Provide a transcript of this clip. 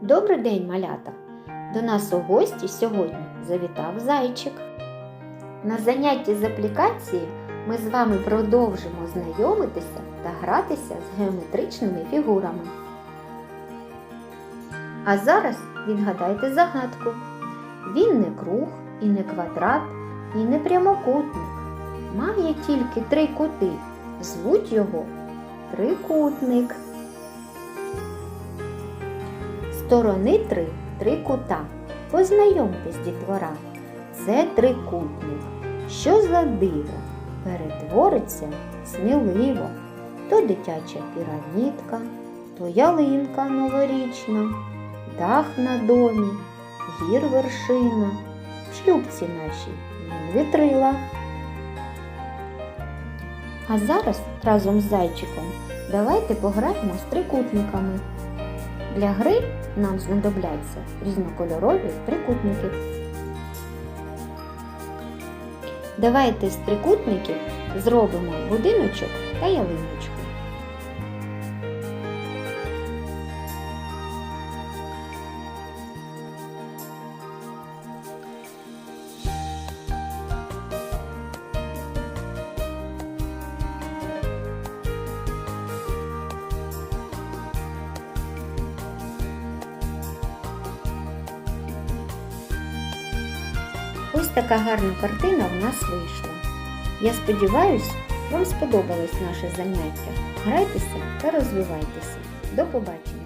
Добрий день, малята! До нас у гості сьогодні завітав зайчик. На занятті з аплікації ми з вами продовжимо знайомитися та гратися з геометричними фігурами. А зараз відгадайте загадку. Він не круг, і не квадрат, і не прямокутник. Має тільки три кути. Звуть його трикутник. Сторони три, три кута. Познайомтесь, дітвора. Це трикутник. Що за диво? Перетвориться сміливо. То дитяча пірамідка, то ялинка новорічна, дах на домі, гір вершина, в шлюбці нашій вітрила. А зараз разом з зайчиком давайте пограємо з трикутниками. Для гри нам знадобляться різнокольорові трикутники. Давайте з трикутників зробимо будиночок та ялиночку. Ось така гарна картина в нас вийшла. Я сподіваюся, вам сподобалось наше заняття. Грайтеся та розвивайтеся. До побачення!